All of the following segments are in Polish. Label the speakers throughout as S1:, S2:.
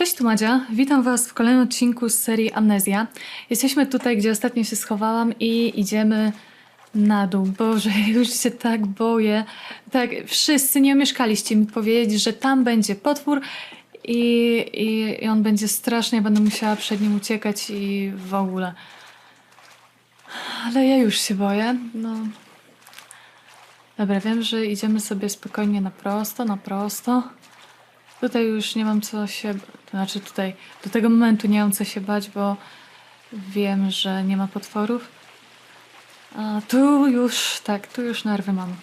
S1: Cześć, tu Madzia. Witam Was w kolejnym odcinku z serii Amnezja. Jesteśmy tutaj, gdzie ostatnio się schowałam i idziemy na dół. Boże, już się tak boję. Tak, wszyscy nie omieszkaliście mi powiedzieć, że tam będzie potwór i, i, i on będzie straszny. Ja będę musiała przed nim uciekać i w ogóle. Ale ja już się boję. No. Dobra, wiem, że idziemy sobie spokojnie na prosto, na prosto. Tutaj już nie mam co się. To znaczy, tutaj do tego momentu nie mam co się bać, bo wiem, że nie ma potworów. A tu już, tak, tu już nerwy mam.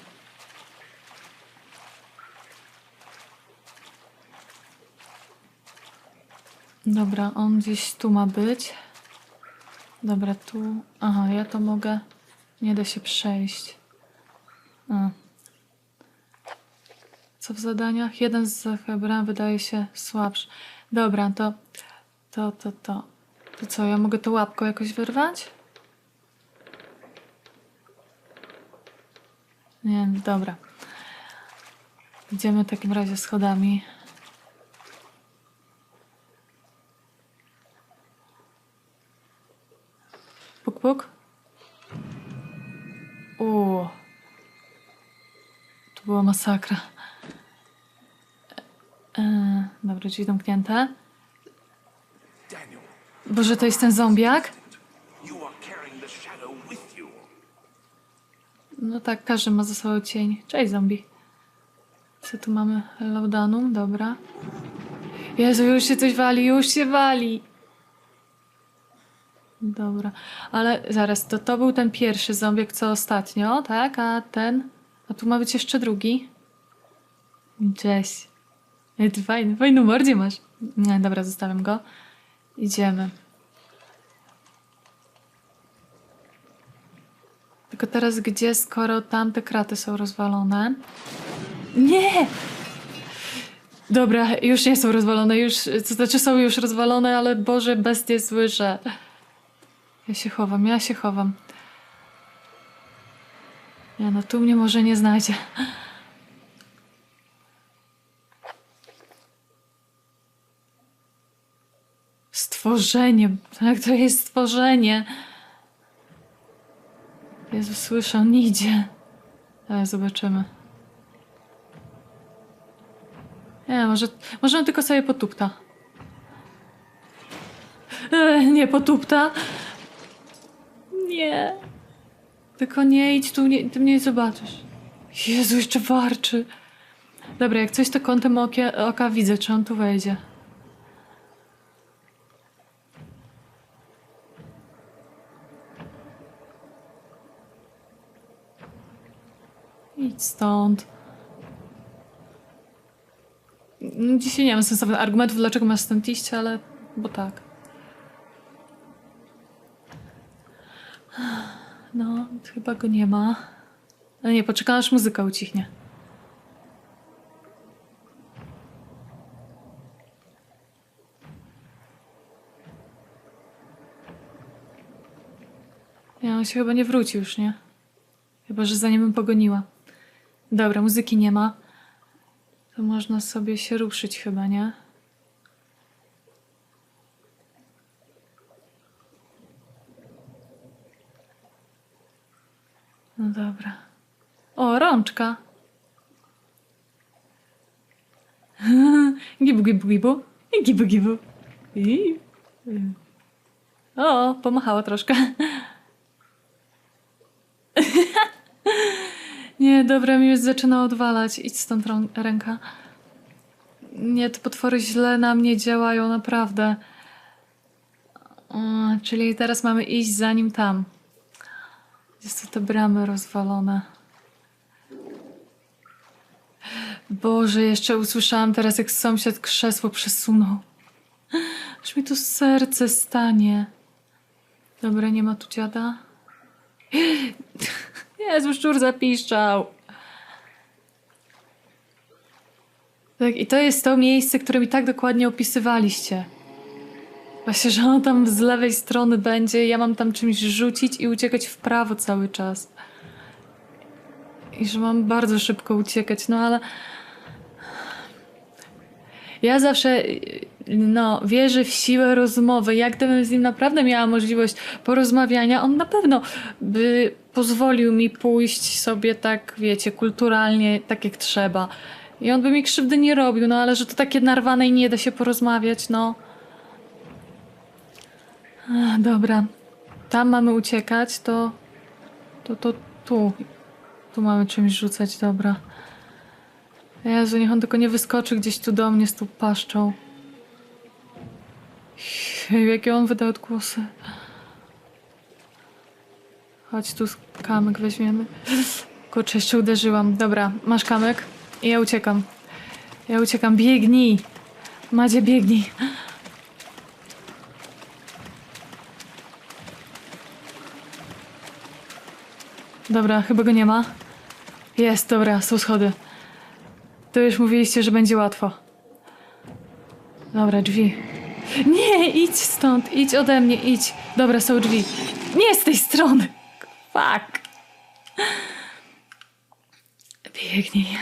S1: Dobra, on gdzieś tu ma być. Dobra, tu. Aha, ja to mogę. Nie da się przejść. A. Co w zadaniach? Jeden z hebran wydaje się słabszy. Dobra, to, to, to, to. To co, ja mogę to łapką jakoś wyrwać? Nie, dobra. Idziemy w takim razie schodami. Puk, puk. O. To była masakra. E, dobra, drzwi.
S2: Daniel,
S1: Boże, to jest ten zombiak? No tak, każdy ma za sobą cień. Cześć, zombie. Co tu mamy? Laudanum, dobra. Jezu, już się coś wali, już się wali. Dobra, ale zaraz, to to był ten pierwszy zombiak, co ostatnio, tak? A ten? A tu ma być jeszcze drugi? Cześć. Ty fajny, fajny mordzie masz. Nie, dobra, zostawiam go. Idziemy. Tylko teraz gdzie, skoro tamte kraty są rozwalone? Nie! Dobra, już nie są rozwalone, już, to znaczy są już rozwalone, ale Boże, bestie słyszę. Ja się chowam, ja się chowam. Nie no, tu mnie może nie znajdzie. Stworzenie, tak to jest stworzenie. Jezu, słyszę, on idzie. Ale zobaczymy. Nie, może, może on tylko sobie potupta. E, nie, potupta. Nie. Tylko nie idź tu, nie, ty mnie nie zobaczysz. Jezu, jeszcze warczy. Dobra, jak coś to kątem okia, oka widzę, czy on tu wejdzie. Idź stąd. Mm, Dzisiaj nie mam sensownych argumentów, dlaczego masz stąd iść, ale... bo tak. No, chyba go nie ma. Ale nie, poczekam aż muzyka ucichnie. Ja on się chyba nie wróci już, nie? Chyba, że za nim bym pogoniła. Dobra, muzyki nie ma. To można sobie się ruszyć chyba, nie? No dobra. O, rączka. gibu, gibu, gibu. Gibu, gibu. I... O, pomachała troszkę. Nie, dobra, mi już zaczyna odwalać. Idź stąd ręka. Nie, te potwory źle na mnie działają, naprawdę. O, czyli teraz mamy iść za nim tam. Gdzie są te bramy rozwalone? Boże, jeszcze usłyszałam teraz, jak sąsiad krzesło przesunął. Aż mi tu serce stanie. Dobra, nie ma tu dziada. Jezu, szczur zapiszczał. Tak, i to jest to miejsce, które mi tak dokładnie opisywaliście. Właśnie, że on tam z lewej strony będzie, ja mam tam czymś rzucić i uciekać w prawo cały czas. I że mam bardzo szybko uciekać, no ale... Ja zawsze no, wierzy w siłę rozmowy. Jak gdybym z nim naprawdę miała możliwość porozmawiania, on na pewno by pozwolił mi pójść sobie tak, wiecie, kulturalnie, tak jak trzeba. I on by mi krzywdy nie robił, no ale że to takie narwane i nie da się porozmawiać, no. Ach, dobra. Tam mamy uciekać, to... To, to tu. Tu mamy czymś rzucać, dobra. Jezu, niech on tylko nie wyskoczy gdzieś tu do mnie z tą paszczą. Jakie on wydał odgłosy. Chodź tu, kamyk weźmiemy. Kurczę, jeszcze uderzyłam. Dobra, masz kamyk ja uciekam. Ja uciekam, biegnij. Madzie, biegnij. Dobra, chyba go nie ma. Jest, dobra, są schody. To już mówiliście, że będzie łatwo. Dobra, drzwi. Nie, idź stąd, idź ode mnie, idź. Dobra, są drzwi. Nie z tej strony. Fuck. Biegnij.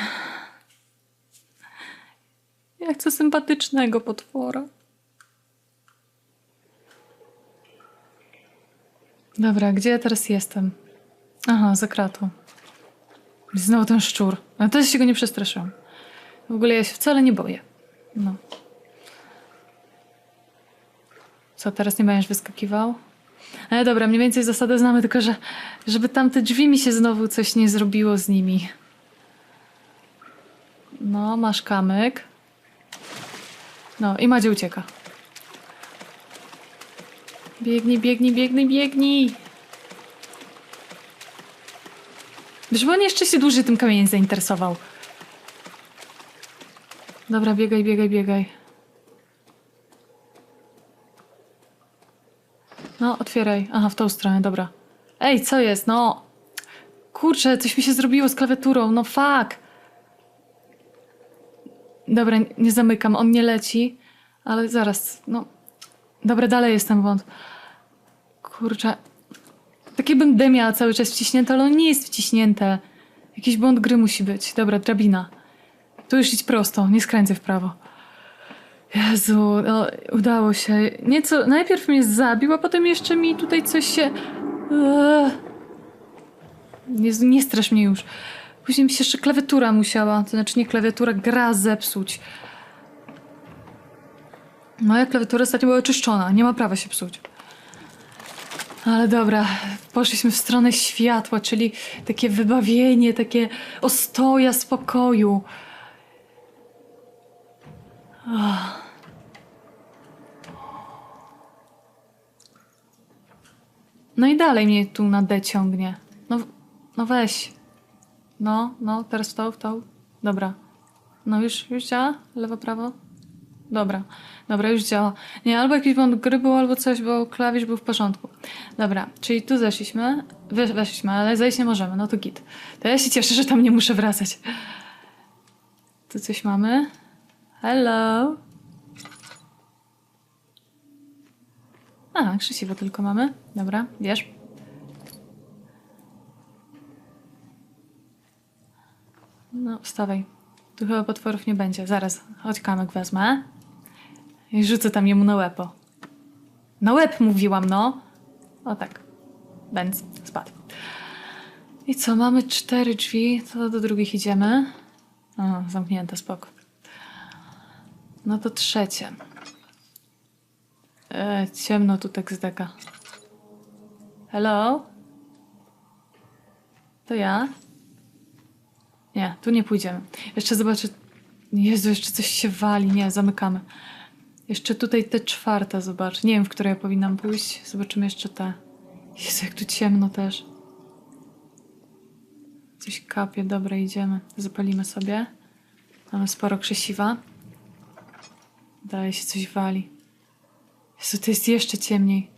S1: Sympatycznego potwora. Dobra, gdzie ja teraz jestem? Aha, za kratą. Znowu ten szczur. Ale też się go nie przestraszyłam. W ogóle ja się wcale nie boję. No. Co, teraz nie będziesz wyskakiwał? Ale dobra, mniej więcej zasady znamy, tylko że żeby tamte drzwi mi się znowu coś nie zrobiło z nimi. No, masz kamyk. No i Madzie ucieka. Biegnij, biegnij, biegnij, biegnij. Żeby on jeszcze się dłużej tym kamieniem zainteresował. Dobra, biegaj, biegaj, biegaj. No, otwieraj. Aha, w tą stronę, dobra. Ej, co jest? No. Kurczę, coś mi się zrobiło z klawiaturą. No fuck. Dobra, nie zamykam. On nie leci. Ale zaraz, no. Dobra, dalej jest ten błąd. Kurczę. Takie bym D miała cały czas wciśnięte, ale on nie jest wciśnięte. Jakiś błąd gry musi być. Dobra, drabina. Tu już idź prosto, nie skręcę w prawo. Jezu, no, udało się. Nieco, najpierw mnie zabił, a potem jeszcze mi tutaj coś się... Jezu, nie strasz mnie już. Później mi się jeszcze klawiatura musiała, to znaczy nie klawiatura, gra zepsuć. Moja klawiatura ostatnio była oczyszczona, nie ma prawa się psuć. Ale dobra, poszliśmy w stronę światła, czyli takie wybawienie, takie ostoja spokoju. Ach. No i dalej mnie tu na D ciągnie. No, no weź. No, no, teraz w tą, w. Dobra. No już, już działa? Lewo, prawo? Dobra, dobra, już działa. Nie, albo jakiś błąd gry był, albo coś, bo klawisz był w porządku. Dobra, czyli tu zeszliśmy, Wesz, weszliśmy, ale zejść nie możemy, no to git. To ja się cieszę, że tam nie muszę wracać. Tu coś mamy. Hello. A, krzesiwo tylko mamy. Dobra, wiesz. No, wstawaj. Tu chyba potworów nie będzie. Zaraz, chodź kamek wezmę. I rzucę tam jemu na łepo. Na łeb mówiłam, no. O tak. Benz spadł. I co, mamy cztery drzwi, to do drugich idziemy. O, zamknięte, spoko. No to trzecie. E, ciemno tu tak z deka. Hello? To ja? Nie, tu nie pójdziemy. Jeszcze zobaczę. Jezu, jeszcze coś się wali. Nie, zamykamy. Jeszcze tutaj te czwarta, zobacz. Nie wiem, w które ja powinnam pójść. Zobaczymy jeszcze te. Jezu, jak tu ciemno też. Coś kapie. Dobra, idziemy. Zapalimy sobie. Mamy sporo krzesiwa. Dalej się coś wali. Jezu, to jest jeszcze ciemniej.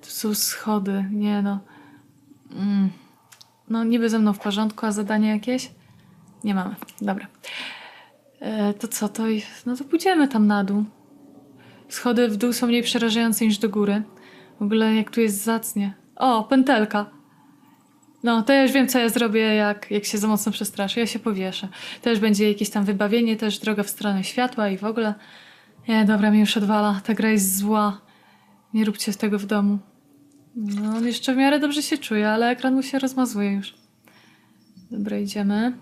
S1: Tu są schody. Nie no. Mm. No niby ze mną w porządku, a zadanie jakieś? Nie mamy. Dobra. E, to co, to... No to pójdziemy tam na dół. Schody w dół są mniej przerażające niż do góry. W ogóle jak tu jest zacnie. O, pętelka. No, to ja już wiem, co ja zrobię, jak, jak się za mocno przestraszę. Ja się powieszę. Też będzie jakieś tam wybawienie, też droga w stronę światła i w ogóle. Nie, dobra, mi już odwala. Ta gra jest zła. Nie róbcie tego w domu. No, on jeszcze w miarę dobrze się czuje, ale ekran mu się rozmazuje już. Dobra, idziemy.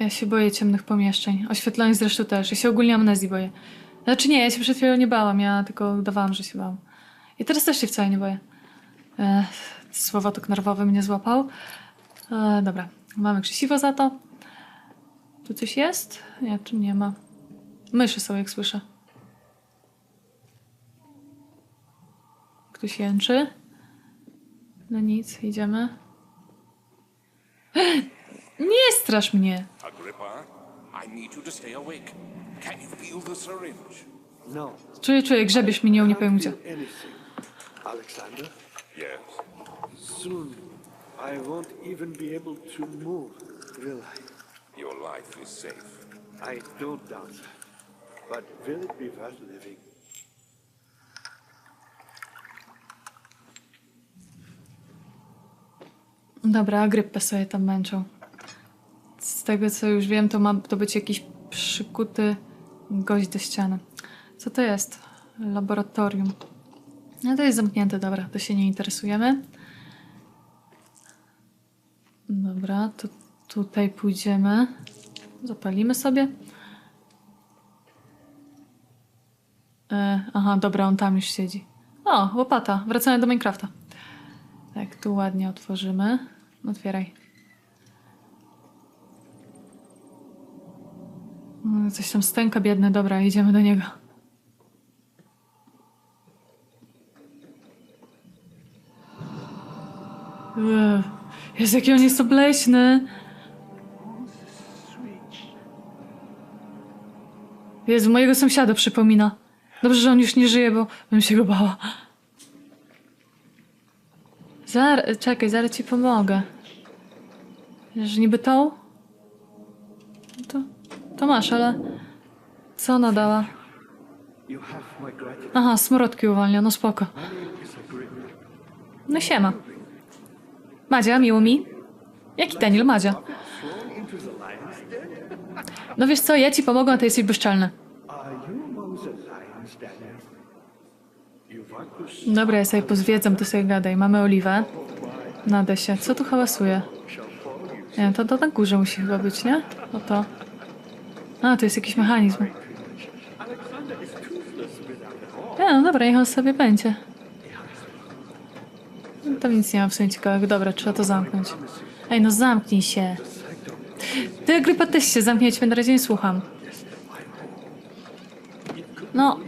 S1: Ja się boję ciemnych pomieszczeń. Oświetlonych zresztą też. Ja się ogólnie amnezji boję. Znaczy nie, ja się przed chwilą nie bałam, ja tylko udawałam, że się bałam. I teraz też się wcale nie boję. E, słowotok nerwowy mnie złapał. E, dobra, mamy krzesiwo za to. Tu coś jest? Nie, tu nie ma. Myszy są, jak słyszę. Ktoś jęczy. No nic, idziemy. Nie strasz mnie!
S2: Agrippa, I need you to stay awake. Can you feel the syringe?
S3: No,
S1: Czuję, czuję, grzebiesz mi, nie, nie powiem gdzie.
S3: Alexander,
S2: Yes.
S3: soon I won't even be able to move, will I?
S2: Your life is safe.
S3: I don't doubt that. But will it be worth living?
S1: Dobra, grypę sobie tam męczą. Z tego co już wiem, to ma to być jakiś przykuty gość do ściany. Co to jest? Laboratorium. No to jest zamknięte, dobra, to się nie interesujemy. Dobra, to tutaj pójdziemy. Zapalimy sobie. E, aha, dobra, on tam już siedzi. O, łopata. Wracamy do Minecrafta. Tak, tu ładnie otworzymy. Otwieraj. Mm, Coś tam stęka biedny. Dobra, idziemy do niego. Ech, Jezu, jaki on jest obleśny. Jezu, mojego sąsiada przypomina. Dobrze, że on już nie żyje, bo bym się go bała. Zar czekaj, zaraz ci pomogę. Że niby tą? To, to masz, ale co ona dała? Aha, smrodki uwalnia, no spoko. No siema. Madzia, miło mi. Jaki Daniel, Madzia? No wiesz co, ja ci pomogę, a ty jesteś bezczelny.
S3: Are you among the lions, Daniel? You want to s-
S1: Dobra, ja sobie pozwiedzam, ty sobie gadaj. Mamy oliwę na desie. Co tu hałasuje? Nie, to, to na górze musi chyba być, nie? No to... A, to jest jakiś mechanizm.
S3: Alexander is toothless without a horn.
S1: Nie, no dobra, niech on sobie będzie. No, Tam nic nie ma w sumie ciekawego. Dobra, trzeba to zamknąć. Ej, no zamknij się. Ty, Agrypa, też się zamknij, ja ciebie na razie nie słucham. No.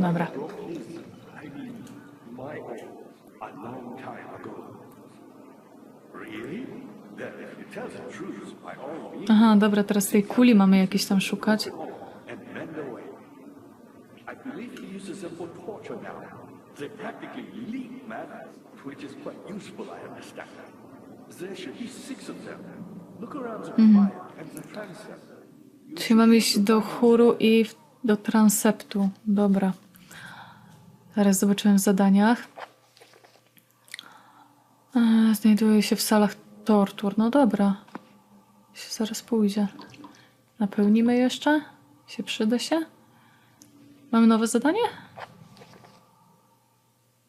S1: Dobra. Aha, dobra, teraz tej kuli mamy jakieś tam szukać.
S3: transept.
S1: Czyli mamy iść do chóru i do transeptu. Dobra. Teraz zobaczyłem w zadaniach. E, Znajduje się w salach tortur. No dobra. Się zaraz pójdzie. Napełnimy jeszcze? Się przyda się? Mamy nowe zadanie?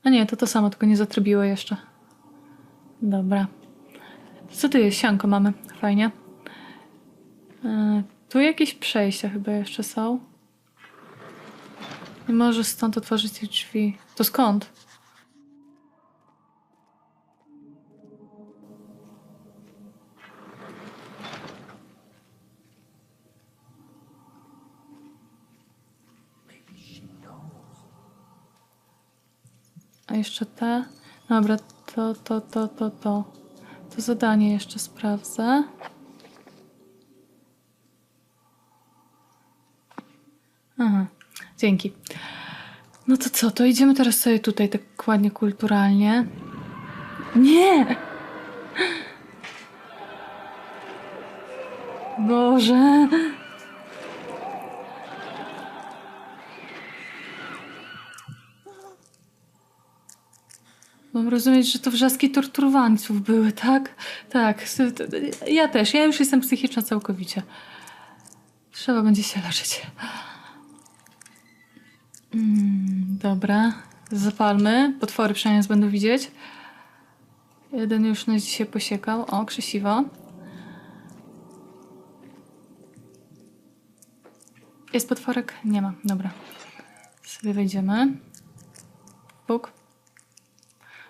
S1: A nie, to to samo, tylko nie zatrybiło jeszcze. Dobra. Co tu jest? Sianko mamy. Fajnie. E, tu jakieś przejścia chyba jeszcze są. Nie możesz stąd otworzyć tych drzwi. To skąd? A jeszcze te. Dobra, to, to, to, to, to. To zadanie jeszcze sprawdzę. Aha, dzięki. No to co, to idziemy teraz sobie tutaj tak ładnie kulturalnie. Nie! Boże! Mam rozumieć, że to wrzaski torturowańców były, tak? Tak. Ja też. Ja już jestem psychiczna całkowicie. Trzeba będzie się leczyć. Mm, dobra. Zapalmy. Potwory przynajmniej będą widzieć. Jeden już nas dzisiaj posiekał. O, krzesiwo. Jest potworek? Nie ma. Dobra. Sobie wejdziemy. Puk.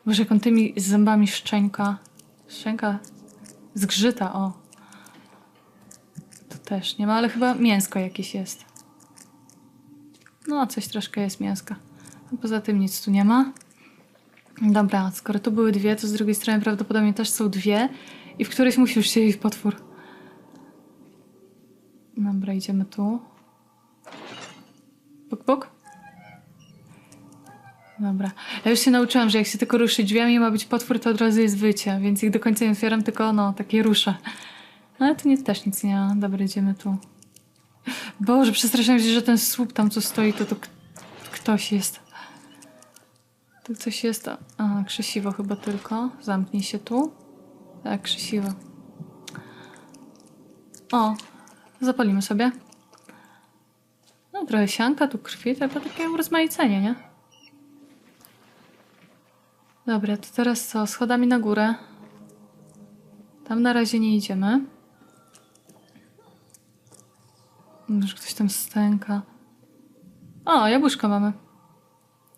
S1: Boże, jak on tymi zębami szczęka. Szczęka zgrzyta, o. To też nie ma, ale chyba mięsko jakieś jest. No, coś troszkę jest mięska. A Poza tym nic tu nie ma. Dobra, skoro tu były dwie, to z drugiej strony prawdopodobnie też są dwie. I w którejś musi już siedzieć potwór. Dobra, idziemy tu. Puk, puk. Dobra. Ja już się nauczyłam, że jak się tylko ruszy drzwiami ma być potwór, to od razu jest wycie, więc ich do końca nie otwieram, tylko no, takie ruszę. Ale tu nie, też nic nie ma. Dobra, idziemy tu. Boże, przestraszyłam się, że ten słup tam, co stoi, to, ktoś jest. Tu coś jest. A, krzesiwo chyba tylko. Zamknij się tu. Tak, krzesiwo. O, zapalimy sobie. No, trochę sianka, tu krwi, to takie urozmaicenie, nie? Dobra, to teraz co? Schodami na górę. Tam na razie nie idziemy. Może ktoś tam stęka. O, jabłuszko mamy.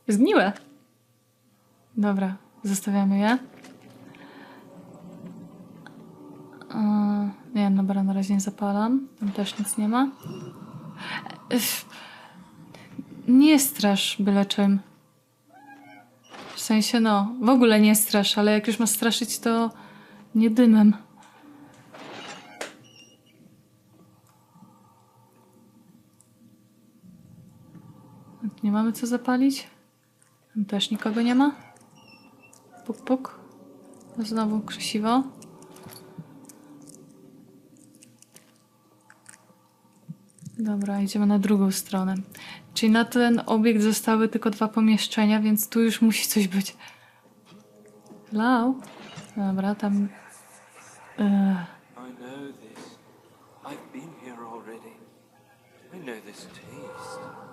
S1: Zgniłe. Dobra, zostawiamy je. Nie, dobra, na razie nie zapalam. Tam też nic nie ma. Nie strasz byle czym. W sensie, no, w ogóle nie strasz, ale jak już ma straszyć, to nie dymem. A tu Nie mamy co zapalić? Tam też nikogo nie ma? Puk, puk. Znowu krzesiwo. Dobra, idziemy na drugą stronę. Czyli na ten obiekt zostały tylko dwa pomieszczenia, więc tu już musi coś być. Hello? Dobra, tam... Ech,
S4: I know this. Taste.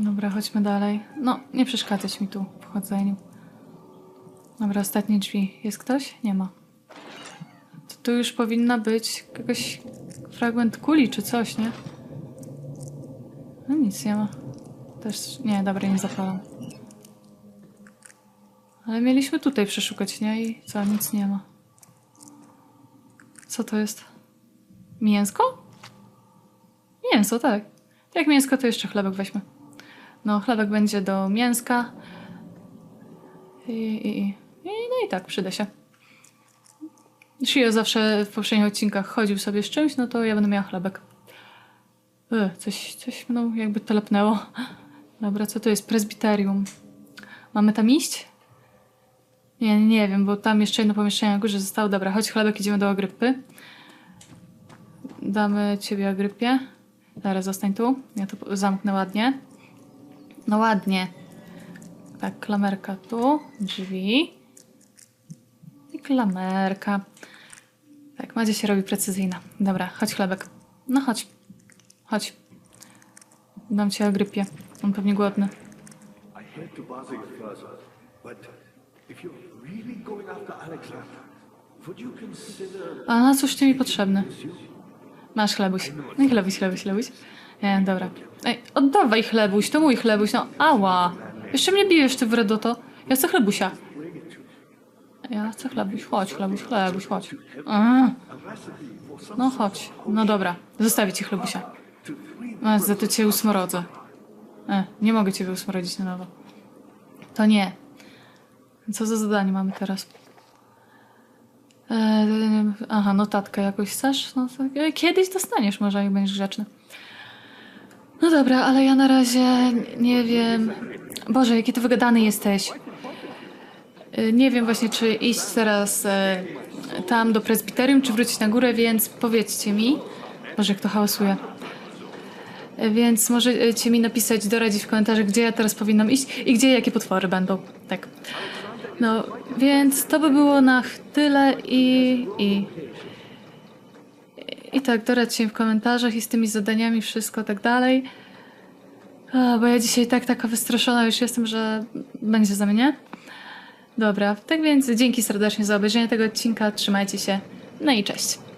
S1: Dobra, chodźmy dalej. No, nie przeszkadzać mi tu w chodzeniu. Dobra, ostatnie drzwi. Jest ktoś? Nie ma. To tu już powinna być jakiś fragment kuli czy coś, nie? No nic nie ma. Też, nie, dobra, nie zapalam. Ale mieliśmy tutaj przeszukać, nie? I co, nic nie ma. Co to jest? Mięsko? Mięso, tak. Jak mięsko, to jeszcze chlebek weźmy. No, chlebek będzie do mięska. I, i, i, no i tak, przyda się. Shio zawsze w poprzednich odcinkach chodził sobie z czymś, no to ja będę miała chlebek. E, coś, coś mną jakby telepnęło. Dobra, co to jest? Prezbiterium. Mamy tam iść? Nie, nie wiem, bo tam jeszcze jedno pomieszczenie na górze zostało. Dobra, chodź chlebek, idziemy do Agrypy. Damy ciebie Agrypie. Zaraz zostań tu. Ja to zamknę ładnie. No ładnie. Tak, klamerka tu, drzwi. I klamerka. Tak, Madzia się robi precyzyjna. Dobra, chodź chlebek. No chodź. Chodź. Dam ci Agrypie. On pewnie głodny. A na cóż ty mi potrzebny? Masz chlebuś. No i chlebuś, chlebuś, chlebuś. Nie, dobra. Ej, oddawaj chlebuś, to mój chlebuś, no ała. Jeszcze mnie bijesz, ty wredoto. Ja chcę chlebusia. Ja chcę chlebuś, chodź chlebuś, chlebuś, chodź. A, no chodź, no dobra, zostawię ci chlebusia. A, za to cię usmorodzę. E, nie mogę ciebie usmorodzić na nowo. To nie. Co za zadanie mamy teraz? Eee, aha, notatkę jakoś chcesz? No, e, kiedyś dostaniesz, może jak będziesz grzeczny. No dobra, ale ja na razie nie wiem. Boże, jaki ty wygadany jesteś. E, Nie wiem właśnie, czy iść teraz e, tam do prezbiterium, czy wrócić na górę, więc powiedzcie mi. Boże, jak to hałasuje. E, Więc możecie mi napisać, doradzić w komentarzach, gdzie ja teraz powinnam iść i gdzie jakie potwory będą. Tak. No, więc to by było na tyle i... i... I tak, doradźcie mi w komentarzach i z tymi zadaniami, wszystko tak dalej. A, bo ja dzisiaj tak taka wystraszona już jestem, że będzie za mnie. Dobra, tak więc dzięki serdecznie za obejrzenie tego odcinka. Trzymajcie się. No i cześć.